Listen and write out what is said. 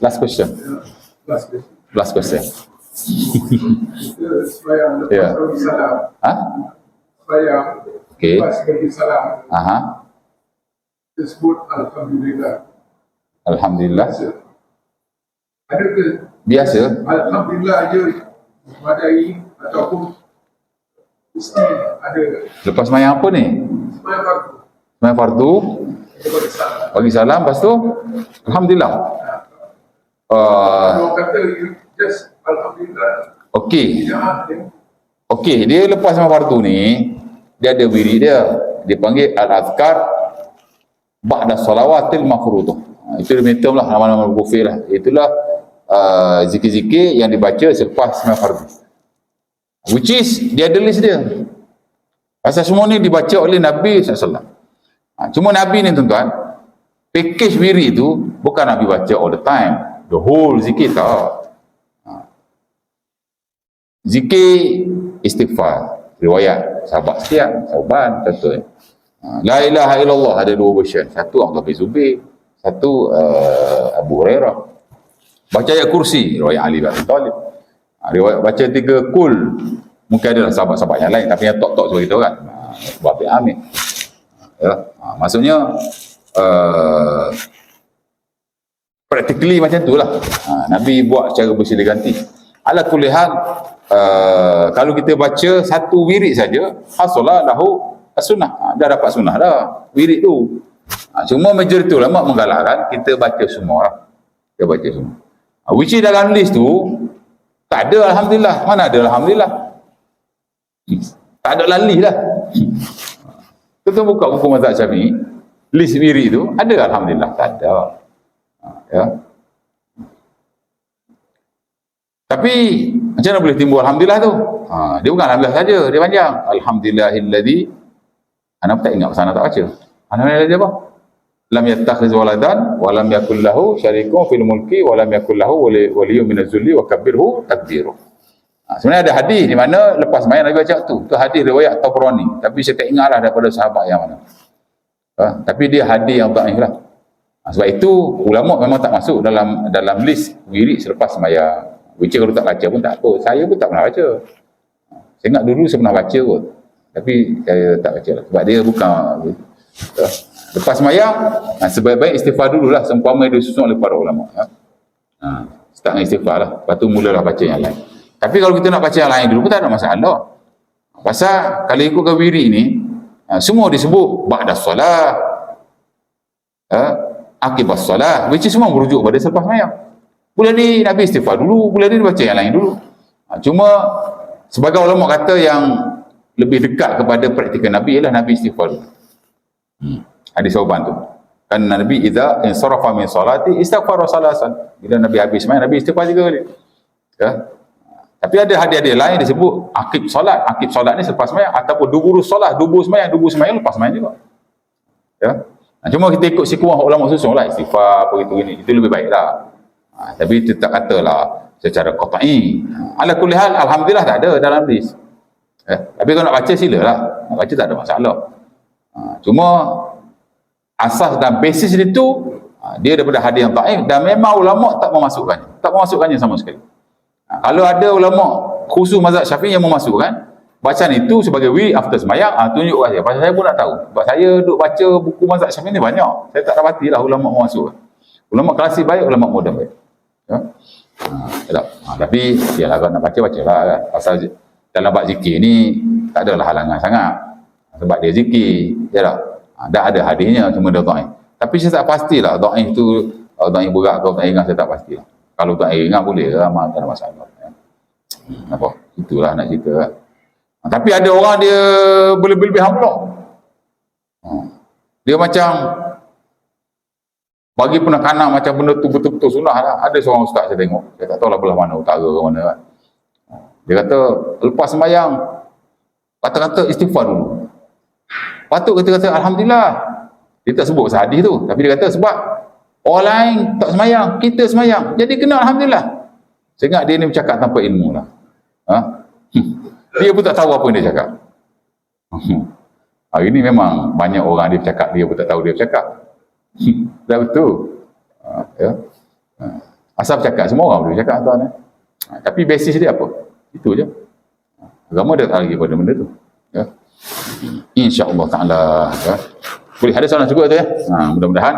Last question. Last question. Last question. Sembahyang Ya. salam. Ha? Lepas bagi salam. Aha. Kita sebut Alhamdulillah. Alhamdulillah. Biasa. Ada ke Biasa. Alhamdulillah je memadai ataupun mesti ada Lepas semayang apa ni? sembahyang waktu. Semayang fardu, bagi salam. bagi salam, lepas tu Alhamdulillah. Uh. Okey. Tidak ada. Okey, dia lepas semayang fardu ni, dia ada wirid dia. Dia panggil Al-Azkar Ba'da Salawatil Mafruduh. Ha, Itu dia minta lah, nama-nama buffet lah. Itulah uh, zikir-zikir yang dibaca selepas semayang fardu. Which is, dia ada list dia. Pasal semua ni dibaca oleh Nabi SAW. Ha, cuma Nabi ni tuan-tuan, package wirid tu bukan Nabi baca all the time. The whole zikir tak. Zikir istighfar, riwayat sahabat sekian, sahabat contoh. Ha, La ilaha illallah ada dua version. Satu Abdullah bin Zubair, satu uh, Abu Hurairah. Baca ayat kursi, riwayat Ali bin Abi Talib. Ha, riwayat baca tiga kul, mungkin adalah sahabat-sahabat yang lain tapi yang tok-tok sebab kita kan. Ha, bin Amir. Ya, ha, maksudnya uh, practically macam tu lah. Ha, Nabi buat secara bersilih ganti. Ala kulihan, uh, kalau kita baca satu wirid saja, hasolah lahu sunnah. Ha, dah dapat sunnah dah, wirid tu. Ha, cuma majoriti ulama menggalakkan kita baca semua lah. Kita baca semua. Ha, which is dalam list tu, tak ada Alhamdulillah. Mana ada Alhamdulillah? Tak ada lali lah. Kita buka buku mazhab syafi'i, list wirid tu, ada Alhamdulillah? Tak ada. Ya. Tapi macam mana boleh timbul alhamdulillah tu? Ha, dia bukan alhamdulillah saja, dia panjang. Alhamdulillahilladzi Anak tak ingat pasal anak tak baca. Alhamdulillah dia apa? Lam yattakhiz waladan wa lam yakul lahu syarikun fil mulki wa lam yakul lahu wali- waliyyun minaz zulli wa kabbirhu takbira. Ha, sebenarnya ada hadis di mana lepas main Nabi baca tu. Tu hadis riwayat Tabrani. Tapi saya tak ingatlah daripada sahabat yang mana. Ha, tapi dia hadis yang dhaif lah. Ha, sebab itu ulama memang tak masuk dalam dalam list wirid selepas sembahyang. Which kalau tak baca pun tak apa. Saya pun tak pernah baca. Saya ingat dulu saya pernah baca kot. Tapi saya tak baca lah. Sebab dia bukan lepas sembahyang ha, sebaik-baik istighfar dululah seumpama dia disusun oleh para ulama. Ha. Ha, start dengan istighfar lah. Lepas tu mulalah baca yang lain. Tapi kalau kita nak baca yang lain dulu pun tak ada masalah. Pasal kalau ikutkan wirid ni, ha, semua disebut ba'da solat, ha, akibat solat, which is semua merujuk pada selepas mayang. Bulan ni Nabi istighfar dulu, bulan ni baca yang lain dulu. Ha, cuma sebagai ulama kata yang lebih dekat kepada praktikal Nabi ialah Nabi istighfar dulu. Hmm. Hadis sahabat tu. Kan Nabi idza insarafa min salati istighfar salasan. Bila Nabi habis main Nabi istighfar tiga kali. Ya. Tapi ada hadis-hadis lain disebut akib solat. Akib solat ni selepas semayang ataupun dubur solat, dubur semayang, dubur semayang lepas semayang juga. Ya. Nah, cuma kita ikut sikuah ulama susun lah istighfar apa itu ini. Itu lebih baik lah. Ha, tapi kita tak katalah secara qat'i. Ha, ala kulli hal alhamdulillah tak ada dalam list. Eh, tapi kalau nak baca silalah. Nak baca tak ada masalah. Ha, cuma asas dan basis dia tu ha, dia daripada hadis yang taif dan memang ulama tak memasukkannya. Tak memasukkannya sama sekali. Ha, kalau ada ulama khusus mazhab syafi'i yang memasukkan bacaan itu sebagai wirid after semayang, ha, tunjuk kat saya. Pasal saya pun nak tahu. Sebab saya duk baca buku mazhab syafi'i ni banyak. Saya tak dapati lah ulama memasukkan. Ulama klasik baik, ulama moden baik. Ya? Ha. Ha, tapi yalah kalau nak baca baca lah kan. Pasal dalam bab zikir ni tak adalah halangan sangat. Sebab dia zikir, ya tak? Ha, dah ada hadisnya cuma dia dhaif. Tapi saya tak pastilah dhaif tu uh, dhaif berat atau dhaif ringan saya tak pastilah. Kalau dhaif ringan boleh lah, tak ada masalah. Ya. Apa? Itulah nak cerita kan. Ha, tapi ada orang dia berlebih-lebihan pula. Ha, dia macam bagi penekanan macam benda tu betul-betul sunnah lah. Ada seorang ustaz saya tengok. Saya tak tahu lah belah mana, utara ke mana kan. Dia kata, lepas sembahyang, kata-kata istighfar dulu. Patut kita kata, Alhamdulillah. Dia tak sebut pasal hadis tu. Tapi dia kata, sebab orang lain tak sembahyang, kita sembahyang. Jadi kena Alhamdulillah. Saya ingat dia ni bercakap tanpa ilmu lah. Ha? Hmm. Dia pun tak tahu apa yang dia cakap. Hmm. Hari ni memang banyak orang dia bercakap, dia pun tak tahu dia bercakap. Hmm. Dah betul. Ha, ya. Ha. Asal bercakap, semua orang boleh bercakap tuan. Eh? Ha, tapi basis dia apa? Itu je. Agama dia tak lagi pada benda tu. Ya. InsyaAllah ta'ala. Ya. Boleh ada soalan cukup tu ya? Ha, mudah-mudahan